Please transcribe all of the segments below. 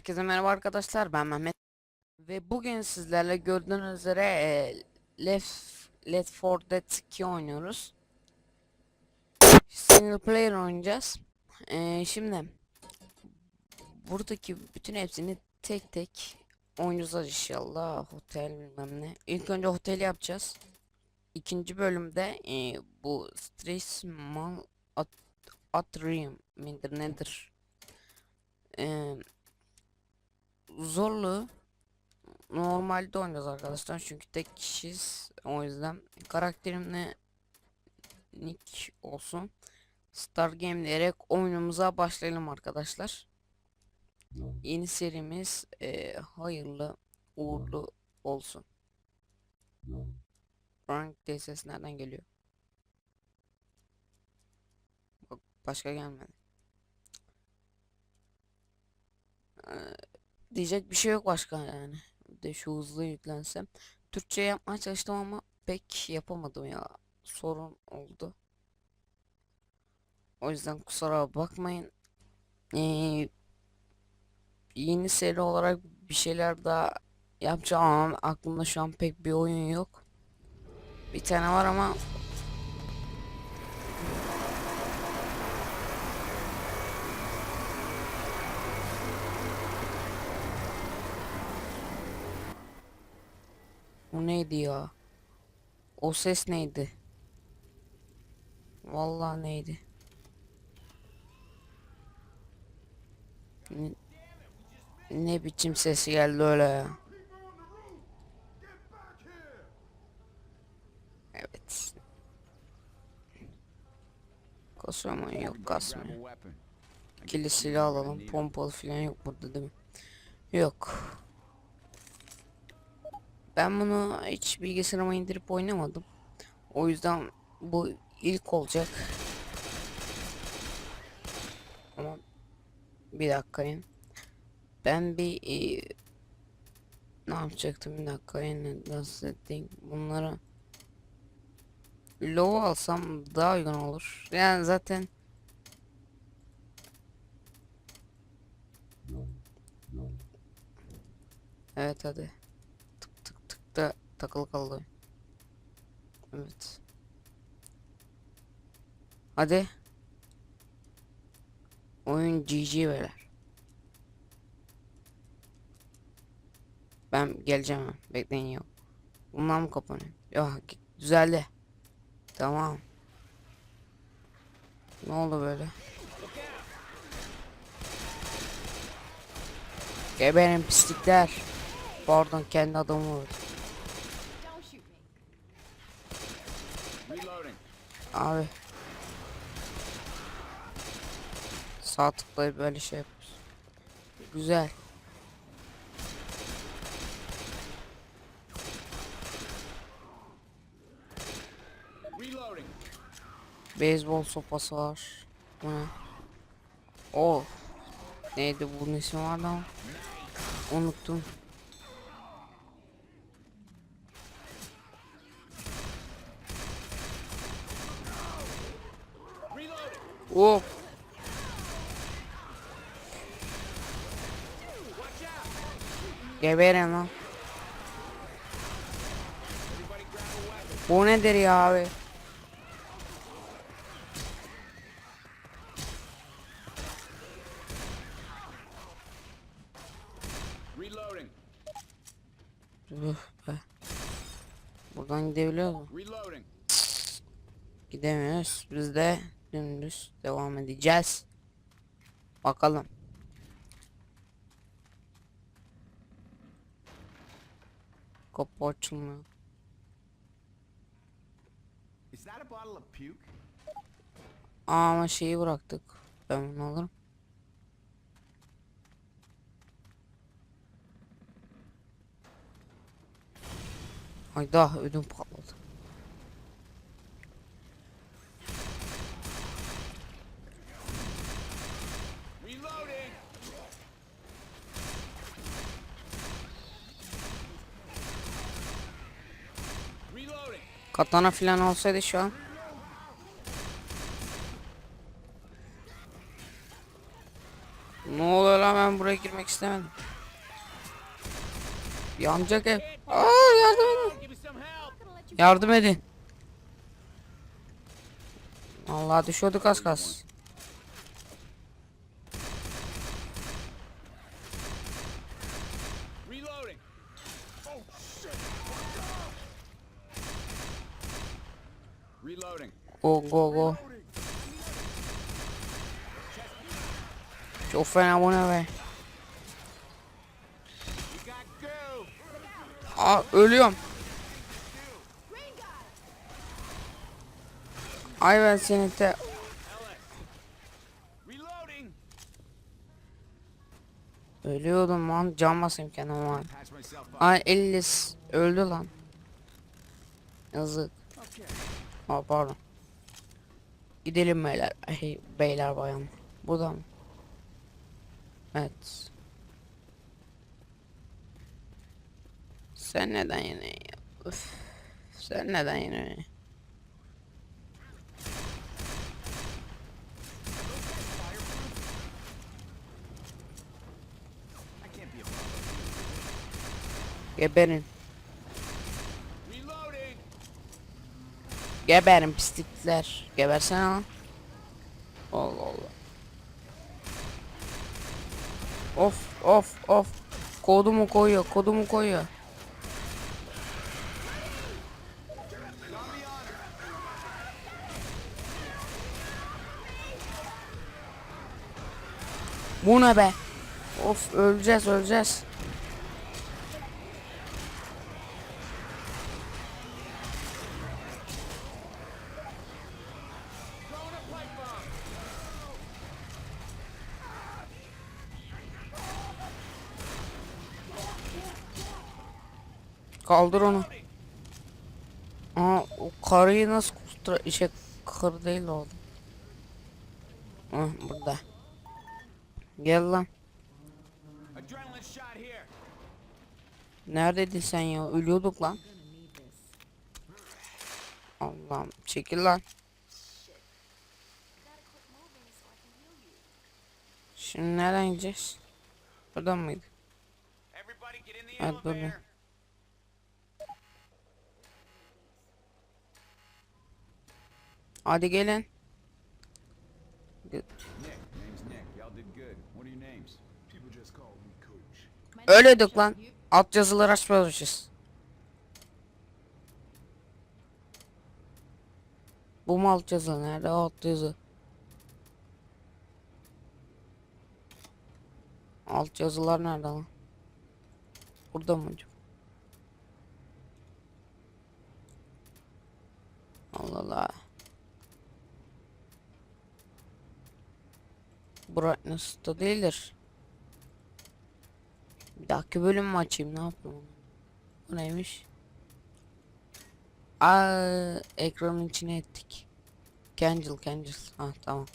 Herkese merhaba arkadaşlar ben Mehmet ve bugün sizlerle gördüğünüz üzere e, Left Left 4 Dead 2 oynuyoruz. Single player oynayacağız. E, şimdi buradaki bütün hepsini tek tek oynayacağız inşallah. Otel bilmem ne. İlk önce otel yapacağız. İkinci bölümde e, bu Stress Mal At Atrium midir nedir? Eee zorlu normalde oynayacağız arkadaşlar. Çünkü tek kişiyiz. O yüzden karakterimle nick olsun. Star Game diyerek oyunumuza başlayalım arkadaşlar. Yeni serimiz eee, hayırlı uğurlu olsun. Frank ses nereden geliyor? Başka gelmedi. Eee, diyecek bir şey yok başka yani. De şu hızlı yüklensem. Türkçe yapmaya çalıştım ama pek yapamadım ya. Sorun oldu. O yüzden kusura bakmayın. Ee, yeni seri olarak bir şeyler daha yapacağım ama aklımda şu an pek bir oyun yok. Bir tane var ama neydi ya? O ses neydi? Vallahi neydi? Ne, ne biçim sesi geldi öyle ya? Evet. Kasıyor? Yok kasmıyor. İkili silah alalım. Pompalı falan yok burada değil mi? Yok. Ben bunu hiç bilgisayarıma indirip oynamadım. O yüzden bu ilk olacak. Ama bir dakikayım. Ben bir e, ne yapacaktım bir dakika yine nasıl edeyim bunları low alsam daha uygun olur. Yani zaten Evet hadi takılı kaldı. Evet. Hadi. Oyun GG verer. Ben geleceğim hemen. Bekleyin yok. Bunlar mı kapanıyor? Yok düzeldi. Tamam. Ne oldu böyle? Geberin pislikler. Pardon kendi adamı vurdu. Abi. Sağ tıklayıp böyle şey yapıyoruz. Güzel. Beyzbol sopası var. Bu ne? O. Neydi bunun ismi vardı ama. Unuttum. Hop. Geberin lan. Bu nedir ya abi? Buradan gidebiliyor mu? Gidemiyoruz. Biz de dümdüz devam edeceğiz. Bakalım. Kapı açılmıyor. Aa, ama şeyi bıraktık. Ben bunu alırım. Hayda ödüm patladı. Katana falan olsaydı şu an. Ne oluyor lan ben buraya girmek istemedim. Yanacak ev. Aa yardım edin. Yardım edin. Allah düşüyorduk az kas. Go go go. Çok fena bu ne be. Aa ölüyorum. Ay ben seni de ölüyordum lan can basayım kendime lan. Ay Ellis öldü lan. Yazık. Aa pardon. Gidelim beyler. Hey, beyler bayan. Burada mı? Evet. Sen neden yine? Üf. Sen neden yine? Geberin. Geberin pislikler. Gebersene lan. Allah Allah. Of of of. Kodumu koyuyor, kodumu koyuyor. Bu ne be? Of öleceğiz öleceğiz. Kaldır onu. Aa o karıyı nasıl kurtar... Şey karı değil o. Hah burada. Gel lan. Neredeydin sen ya? Ölüyorduk lan. Allah'ım çekil lan. Şimdi nereden gideceğiz? Buradan mıydı? Evet, burada. Me Coach. Ölüyorduk lan. Alt yazıları açmamışız. Bu mu alt yazı? Nerede alt yazı? Alt yazılar nerede lan? Burada mı acaba? Allah Allah. Brightness'ta değildir. Bir dahaki bölüm mü açayım ne yapayım? Bu neymiş? Aa, ekranın içine ettik. Cancel cancel. Ha tamam.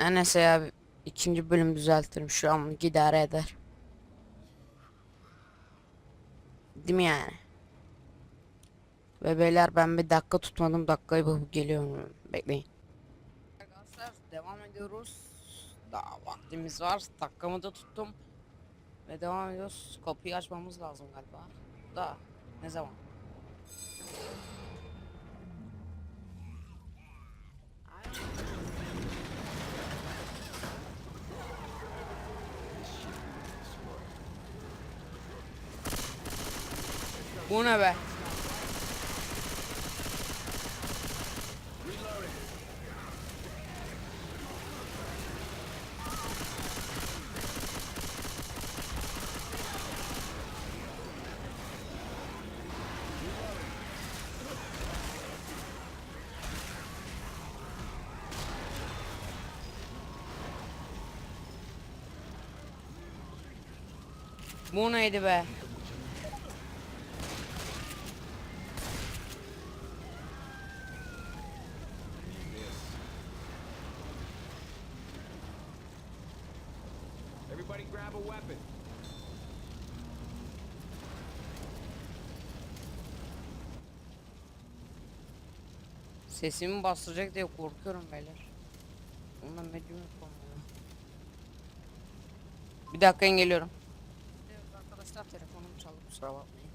Neyse ya ikinci bölüm düzeltirim şu an idare eder. Değil mi yani? Ve beyler ben bir dakika tutmadım dakikayı bulup geliyorum bekleyin. Arkadaşlar devam ediyoruz. Daha vaktimiz var. Dakikamı da tuttum. Ve devam ediyoruz. Kapıyı açmamız lazım galiba. Da ne zaman? Bu ne be? Bu neydi be? Everybody grab a weapon. Sesimi bastıracak diye korkuyorum beyler. Ondan medyum yapamıyorum. Bir dakika geliyorum. Evet arkadaşlar telefonum çaldı kusura bakmayın.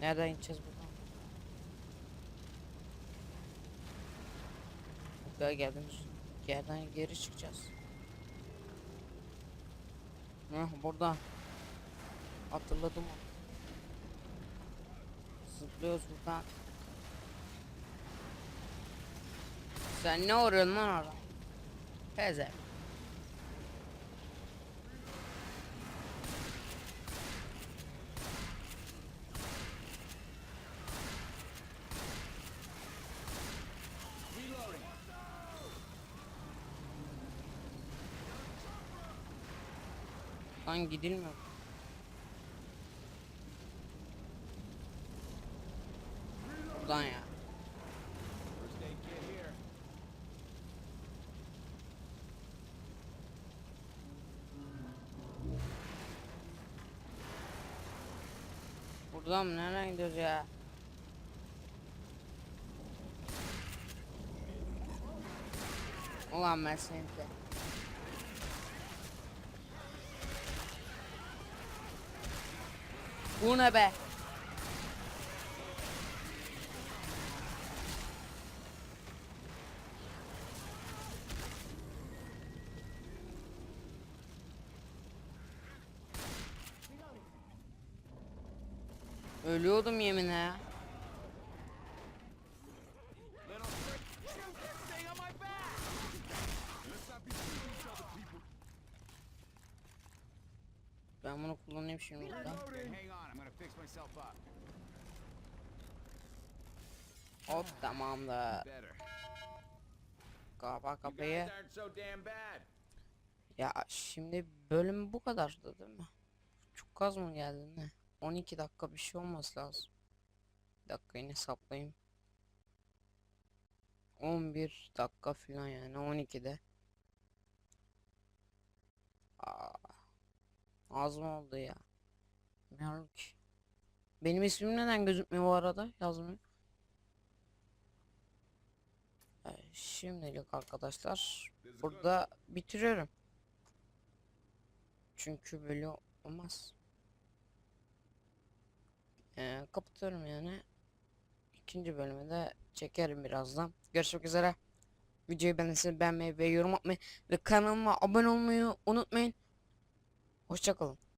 Nereden gideceğiz buradan? Gel geldiğimiz yerden geri çıkacağız. Heh burada. Hatırladım onu. Zıplıyoruz buradan. Sen ne arıyorsun lan orada? Peze. Lan gidilmiyor. Buradan ya. Buradan mı? Nereden gidiyoruz ya? Ulan ben seni de. Bu ne be? Ölüyordum yeminle ya. Ben bunu kullanayım şimdi burada. Hop tamamdır. Kapa kapıyı. Ya şimdi bölüm bu kadardı değil mi? Çok az mı geldi ne? 12 dakika bir şey olması lazım. Bir dakika yine hesaplayayım. 11 dakika falan yani 12'de. Aa, mı oldu ya? Bilmiyorum ki. Benim ismim neden gözükmüyor bu arada? Yazmıyor. Ee, Şimdilik arkadaşlar burada bitiriyorum. Çünkü böyle olmaz. Ee, kapatıyorum yani. İkinci bölümü de çekerim birazdan. Görüşmek üzere. Videoyu beğendiyseniz beğenmeyi ve yorum atmayı ve kanalıma abone olmayı unutmayın. Hoşçakalın.